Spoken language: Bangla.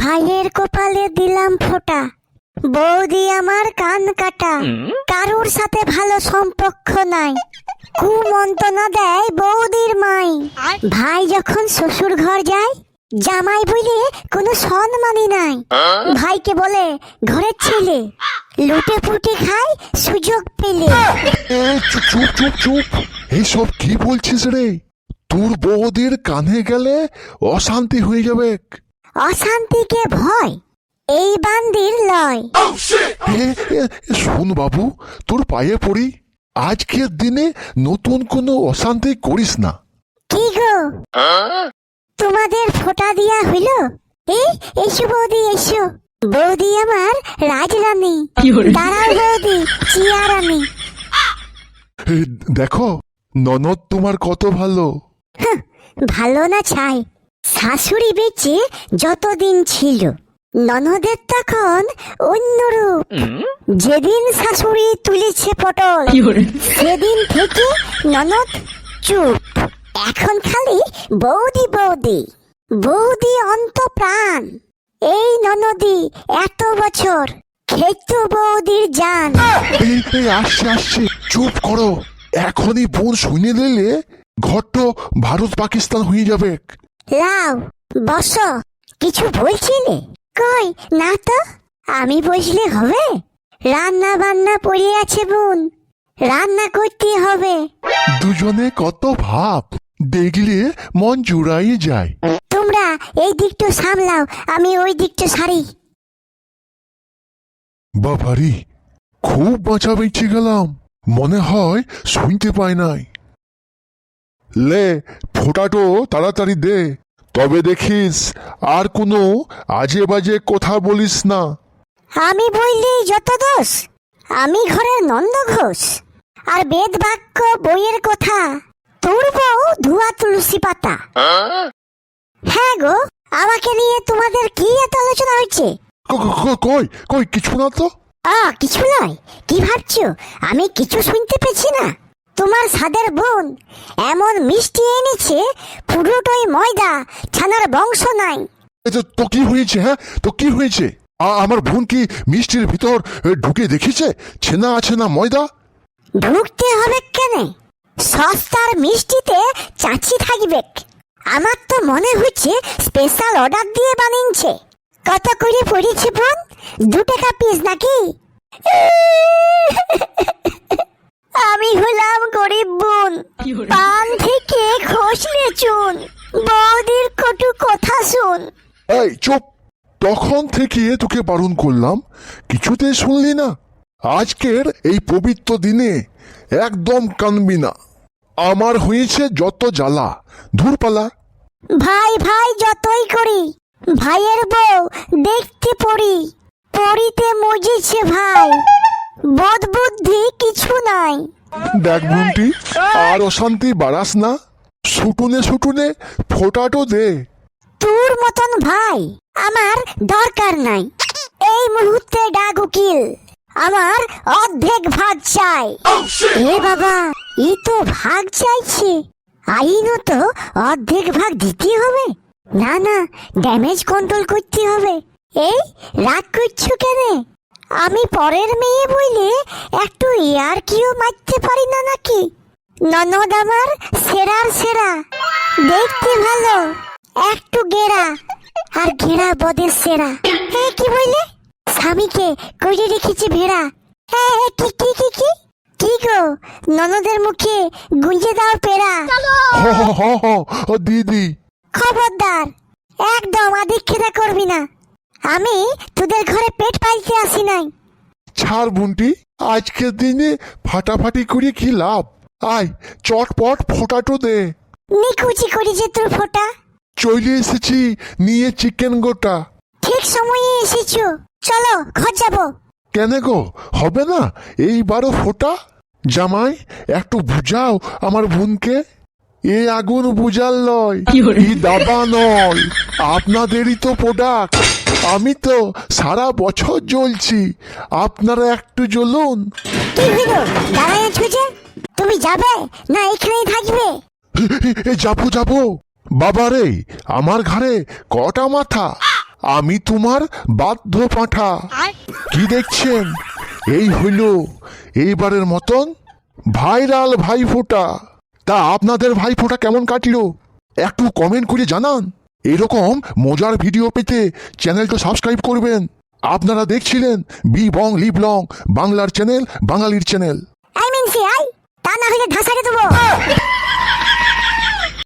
ভাইয়ের কপালে দিলাম ফোঁটা। বৌদি আমার কান কাটা। কারোর সাথে ভালো সম্পর্ক নাই। কুমন্তনা দেয় বৌদির মাই। ভাই যখন শ্বশুর ঘর যায় জামাই বলে কোনো সম্মানই নাই। ভাইকে বলে ঘরের ছেলে লুটে পুটে খায় সুযোগ পেলে। চুপ চুপ চুপ এইসব কি বলছিস রে? তোর বৌদির কানে গেলে অশান্তি হয়ে যাবে। অশান্তিকে ভয়। এই বান্দির লয়। এ, এ, শোন বাবু তোর পায়ে পড়ি। আজকের দিনে নতুন কোনো অশান্তি করিস না। কি গো? তোমাদের ফোঁটা দিয়া হইল? এই এসো বৌদি এসো। বৌদি আমার রাজরানী। দাঁড়াও বৌদি চিয়া রানী। এ, দেখো ননদ তোমার কত ভালো। ভালো না ছাই। শাশুড়ি বেঁচে যতদিন ছিল ননদের তখন অন্যরূপ। যেদিন শাশুড়ি তুলেছে পটল সেদিন থেকে ননদ চুপ। এখন খালি বৌদি বৌদি বৌদি অন্ত প্রাণ এই ননদি এত বছর খেত বৌদির জান। এই এই আসছে আসছে চুপ করো। এখনই বোন শুনে নিলে ঘরটা ভারত পাকিস্তান হয়ে যাবে। লাও বস কিছু বলছিলে? কই না তো আমি বসলে হবে? রান্না বান্না পড়ে আছে বোন রান্না করতে হবে। দুজনে কত ভাব দেখলে মন জুড়াই যায়। তোমরা এই দিকটা সামলাও আমি ওই দিকটা সারি। বাবারি খুব বাঁচা বেঁচে গেলাম। মনে হয় শুনতে পাই নাই। লে ফোটাটো তাড়াতাড়ি দে। তবে দেখিস আর কোনো আজে বাজে কথা বলিস না। আমি বললি যত দোষ আমি ঘরের নন্দ ঘোষ। আর বেদ বাক্য বইয়ের কথা তোর বউ ধোয়া তুলসী পাতা। হ্যাঁ গো আমাকে নিয়ে তোমাদের কি এত আলোচনা হয়েছে? কই কই কিছু না তো? আ কিছু নয়। কি ভাবছ? আমি কিছু শুনতে পেছি না। তোমার সাদের বোন। এমন মিষ্টি এনেছে পুরোটাই ময়দা ছানার বংশ নাই। এ তো তো কি হয়েছে হ্যাঁ? তো কি হয়েছে? আ- আমার বোন কি মিষ্টির ভিতর এ, ঢুকে দেখেছে? ছেনা আছে না ময়দা? ঢুকতে হবে কেন? সস্তার মিষ্টিতে চাচি থাকবে আমার তো মনে হচ্ছে স্পেশাল অর্ডার দিয়ে বানিয়েছে। কত করে পড়েছে বোন? দু টাকা পিস নাকি? আমি হলাম গরিব বোন। পান থেকে খসলে চুন বৌদির কটু কথা শুন। এই চুপ। তখন থেকে তোকে বারণ করলাম। কিছুতে শুনলি না? আজকের এই পবিত্র দিনে একদম কানবি না। আমার হয়েছে যত জ্বালা। ধূরপালা ভাই ভাই যতই করি। ভাইয়ের বউ দেখতে পড়ি। পড়িতে মজিছে ভাই। বোধ বুদ্ধি কিছু নাই। দেখ বোনটি আর অশান্তি বাড়াস না। সুটুনে সুটুনে ফোটাটো দে। তোর মতন ভাই আমার দরকার নাই। এই মুহূর্তে ডাক উকিল আমার অর্ধেক ভাগ চাই। এ বাবা ই তো ভাগ চাইছে। আইনত অর্ধেক ভাগ দিতে হবে। না না ড্যামেজ কন্ট্রোল করতে হবে। এই রাগ করছ কেন? আমি পরের মেয়ে বইলে একটু ইয়ার কিও মারতে পারি না নাকি? ননদ আমার সেরার সেরা। দেখতে ভালো। একটু গেরা। আর ঘেরা বদের সেরা। এ কি বললে স্বামীকে কইরে রেখেছে ভেড়া। এ, কি কি কি কি? কি গো? ননদের মুখে গুঞ্জে দাও পেরা। হ হ হ হ দিদি। খবরদার। একদম আদিক্ষেতা করবি না। আমি তোদের ঘরে পেট পাইতে আসি নাই। ছাড় বোনটি আজকের দিনে ফাটাফাটি করে কি লাভ? আয় চটপট ফোটাটো দে। নিকুচি করি যে তোর ফোটা। চলে এসেছি নিয়ে চিকেন গোটা। ঠিক সময়ে এসেছ। চলো ঘর যাব। কেন গো হবে না? এইবারও ফোটা? জামাই একটু বুঝাও আমার বোনকে। এ আগুন বুঝাল নয় ই দাবা নয়। আপনাদেরই তো প্রোডাক্ট আমি তো সারা বছর জ্বলছি। আপনারা একটু জ্বলুন। তুমি যাবে না এখানেই থাকবে? এ যাব যাব। বাবা রে আমার ঘরে কটা মাথা? আমি তোমার বাধ্য পাঠা কি দেখছেন? এই হইল এইবারের মতন ভাইরাল ভাইফোঁটা। তা আপনাদের ভাইফোঁটা কেমন কাটল? একটু কমেন্ট করে জানান। এরকম মজার ভিডিও পেতে চ্যানেলটা সাবস্ক্রাইব করবেন। আপনারা দেখছিলেন বি বং লিভ লং বাংলার চ্যানেল বাঙালির চ্যানেল আই মিনসি আই তা না হলে ধাসারে দেবো।